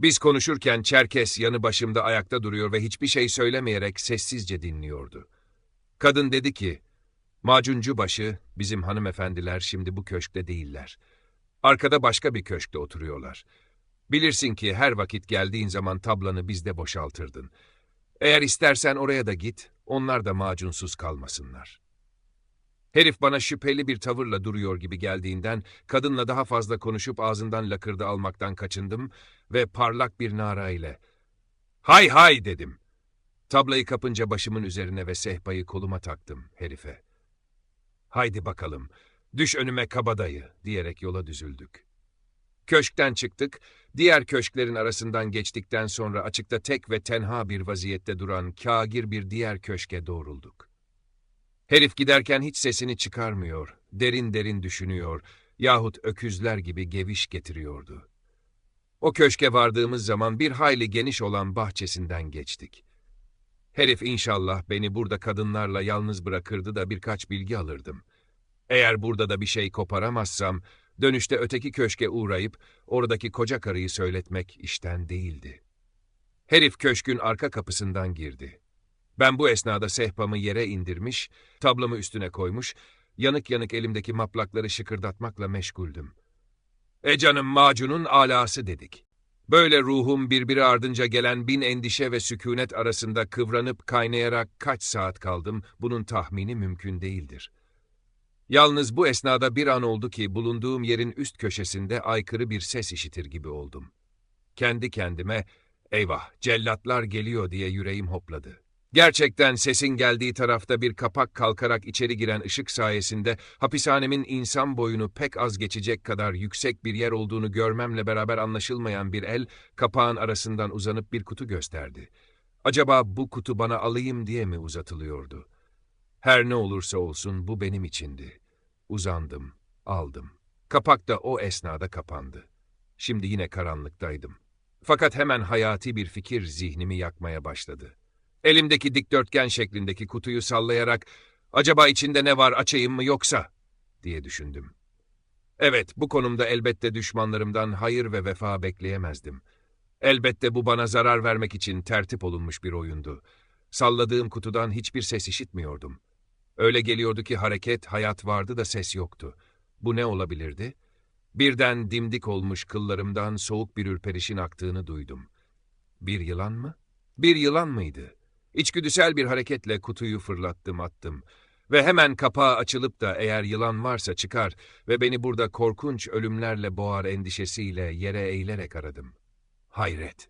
Biz konuşurken Çerkes yanı başımda ayakta duruyor ve hiçbir şey söylemeyerek sessizce dinliyordu. Kadın dedi ki, Macuncu başı, bizim hanımefendiler şimdi bu köşkte değiller. Arkada başka bir köşkte oturuyorlar. Bilirsin ki her vakit geldiğin zaman tablanı bizde boşaltırdın. Eğer istersen oraya da git, onlar da macunsuz kalmasınlar. Herif bana şüpheli bir tavırla duruyor gibi geldiğinden kadınla daha fazla konuşup ağzından lakırdı almaktan kaçındım ve parlak bir nara ile ''Hay hay!'' dedim. Tablayı kapınca başımın üzerine ve sehpayı koluma taktım herife. ''Haydi bakalım, düş önüme kabadayı!'' diyerek yola düzüldük. Köşkten çıktık, diğer köşklerin arasından geçtikten sonra açıkta tek ve tenha bir vaziyette duran kagir bir diğer köşke doğrulduk. Herif giderken hiç sesini çıkarmıyor, derin derin düşünüyor yahut öküzler gibi geviş getiriyordu. O köşke vardığımız zaman bir hayli geniş olan bahçesinden geçtik. Herif inşallah beni burada kadınlarla yalnız bırakırdı da birkaç bilgi alırdım. Eğer burada da bir şey koparamazsam, dönüşte öteki köşke uğrayıp oradaki koca karıyı söyletmek işten değildi. Herif köşkün arka kapısından girdi. Ben bu esnada sehpamı yere indirmiş, tablamı üstüne koymuş, yanık yanık elimdeki maplakları şıkırdatmakla meşguldüm. E canım macunun alası dedik. Böyle ruhum birbiri ardınca gelen bin endişe ve sükunet arasında kıvranıp kaynayarak kaç saat kaldım, bunun tahmini mümkün değildir. Yalnız bu esnada bir an oldu ki bulunduğum yerin üst köşesinde aykırı bir ses işitir gibi oldum. Kendi kendime, eyvah cellatlar geliyor diye yüreğim hopladı. Gerçekten sesin geldiği tarafta bir kapak kalkarak içeri giren ışık sayesinde hapishanemin insan boyunu pek az geçecek kadar yüksek bir yer olduğunu görmemle beraber anlaşılmayan bir el kapağın arasından uzanıp bir kutu gösterdi. Acaba bu kutu bana alayım diye mi uzatılıyordu? Her ne olursa olsun bu benim içindi. Uzandım, aldım. Kapak da o esnada kapandı. Şimdi yine karanlıktaydım. Fakat hemen hayati bir fikir zihnimi yakmaya başladı. Elimdeki dikdörtgen şeklindeki kutuyu sallayarak acaba içinde ne var açayım mı yoksa diye düşündüm. Evet, bu konumda elbette düşmanlarımdan hayır ve vefa bekleyemezdim. Elbette bu bana zarar vermek için tertip olunmuş bir oyundu. Salladığım kutudan hiçbir ses işitmiyordum. Öyle geliyordu ki hareket, hayat vardı da ses yoktu. Bu ne olabilirdi? Birden dimdik olmuş kıllarımdan soğuk bir ürperişin aktığını duydum. Bir yılan mı? Bir yılan mıydı? İçgüdüsel bir hareketle kutuyu fırlattım attım. Ve hemen kapağı açılıp da eğer yılan varsa çıkar ve beni burada korkunç ölümlerle boğar endişesiyle yere eğilerek aradım. Hayret!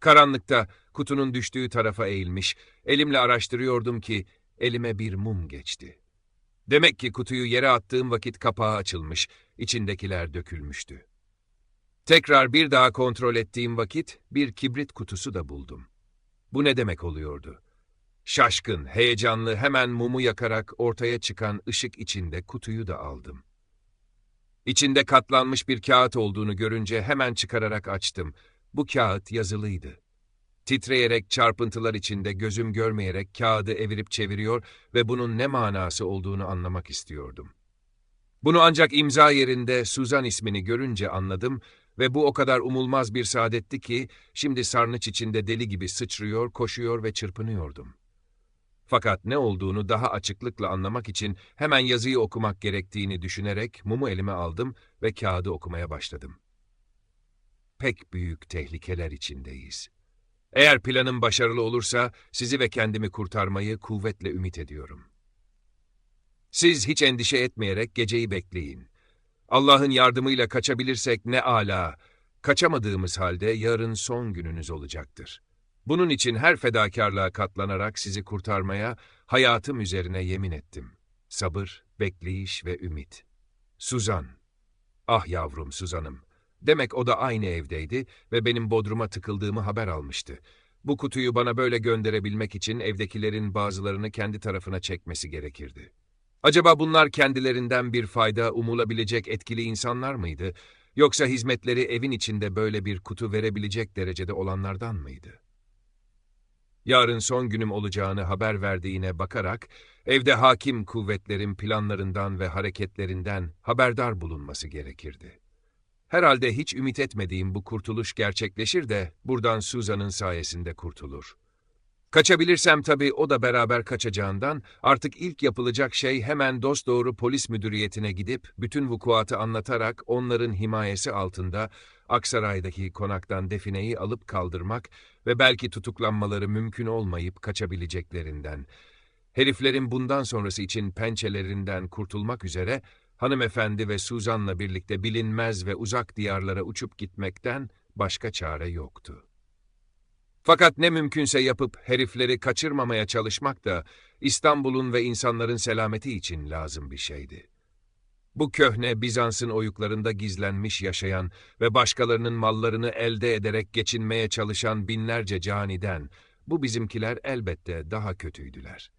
Karanlıkta kutunun düştüğü tarafa eğilmiş, elimle araştırıyordum ki elime bir mum geçti. Demek ki kutuyu yere attığım vakit kapağı açılmış, içindekiler dökülmüştü. Tekrar bir daha kontrol ettiğim vakit bir kibrit kutusu da buldum. Bu ne demek oluyordu? Şaşkın, heyecanlı hemen mumu yakarak ortaya çıkan ışık içinde kutuyu da aldım. İçinde katlanmış bir kağıt olduğunu görünce hemen çıkararak açtım. Bu kağıt yazılıydı. Titreyerek çarpıntılar içinde gözüm görmeyerek kağıdı evirip çeviriyor ve bunun ne manası olduğunu anlamak istiyordum. Bunu ancak imza yerinde Suzan ismini görünce anladım ve bu o kadar umulmaz bir saadetti ki şimdi sarnıç içinde deli gibi sıçrıyor, koşuyor ve çırpınıyordum. Fakat ne olduğunu daha açıklıkla anlamak için hemen yazıyı okumak gerektiğini düşünerek mumu elime aldım ve kağıdı okumaya başladım. Pek büyük tehlikeler içindeyiz. Eğer planım başarılı olursa sizi ve kendimi kurtarmayı kuvvetle ümit ediyorum. Siz hiç endişe etmeyerek geceyi bekleyin. Allah'ın yardımıyla kaçabilirsek ne ala, kaçamadığımız halde yarın son gününüz olacaktır. Bunun için her fedakarlığa katlanarak sizi kurtarmaya hayatım üzerine yemin ettim. Sabır, bekleyiş ve ümit. Suzan. Ah yavrum Suzan'ım. Demek o da aynı evdeydi ve benim bodruma tıkıldığımı haber almıştı. Bu kutuyu bana böyle gönderebilmek için evdekilerin bazılarını kendi tarafına çekmesi gerekirdi. Acaba bunlar kendilerinden bir fayda umulabilecek etkili insanlar mıydı? Yoksa hizmetleri evin içinde böyle bir kutu verebilecek derecede olanlardan mıydı? Yarın son günüm olacağını haber verdiğine bakarak, evde hakim kuvvetlerin planlarından ve hareketlerinden haberdar bulunması gerekirdi. Herhalde hiç ümit etmediğim bu kurtuluş gerçekleşir de buradan Suzan'ın sayesinde kurtulur. Kaçabilirsem tabii o da beraber kaçacağından artık ilk yapılacak şey hemen dosdoğru polis müdüriyetine gidip bütün vukuatı anlatarak onların himayesi altında Aksaray'daki konaktan defineyi alıp kaldırmak ve belki tutuklanmaları mümkün olmayıp kaçabileceklerinden, heriflerin bundan sonrası için pençelerinden kurtulmak üzere hanımefendi ve Suzan'la birlikte bilinmez ve uzak diyarlara uçup gitmekten başka çare yoktu. Fakat ne mümkünse yapıp herifleri kaçırmamaya çalışmak da İstanbul'un ve insanların selameti için lazım bir şeydi. Bu köhne Bizans'ın oyuklarında gizlenmiş yaşayan ve başkalarının mallarını elde ederek geçinmeye çalışan binlerce caniden bu bizimkiler elbette daha kötüydüler.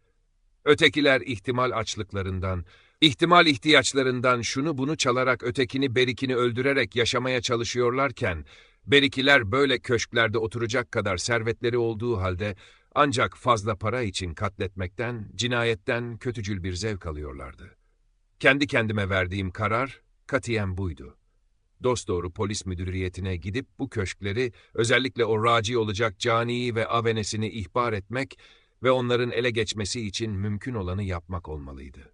Ötekiler ihtimal açlıklarından, ihtimal ihtiyaçlarından şunu bunu çalarak ötekini berikini öldürerek yaşamaya çalışıyorlarken, berikiler böyle köşklerde oturacak kadar servetleri olduğu halde ancak fazla para için katletmekten, cinayetten kötücül bir zevk alıyorlardı. Kendi kendime verdiğim karar katiyen buydu. Dosdoğru polis müdüriyetine gidip bu köşkleri, özellikle o raci olacak caniyi ve avenesini ihbar etmek ve onların ele geçmesi için mümkün olanı yapmak olmalıydı.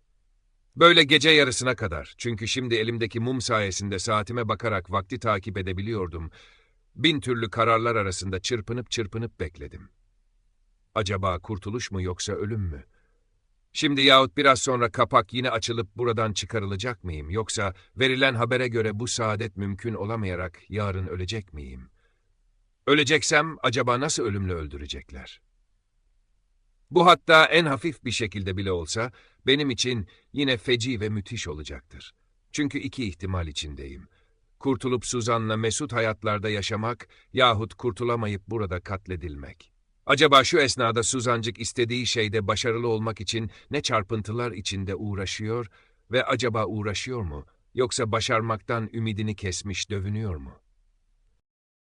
Böyle gece yarısına kadar, çünkü şimdi elimdeki mum sayesinde saatime bakarak vakti takip edebiliyordum, bin türlü kararlar arasında çırpınıp çırpınıp bekledim. Acaba kurtuluş mu yoksa ölüm mü? Şimdi yahut biraz sonra kapak yine açılıp buradan çıkarılacak mıyım? Yoksa verilen habere göre bu saadet mümkün olamayarak yarın ölecek miyim? Öleceksem acaba nasıl ölümle öldürecekler? Bu hatta en hafif bir şekilde bile olsa benim için yine feci ve müthiş olacaktır. Çünkü iki ihtimal içindeyim. Kurtulup Suzan'la mesut hayatlarda yaşamak yahut kurtulamayıp burada katledilmek. Acaba şu esnada Suzancık istediği şeyde başarılı olmak için ne çarpıntılar içinde uğraşıyor ve acaba uğraşıyor mu? Yoksa başarmaktan ümidini kesmiş dövünüyor mu?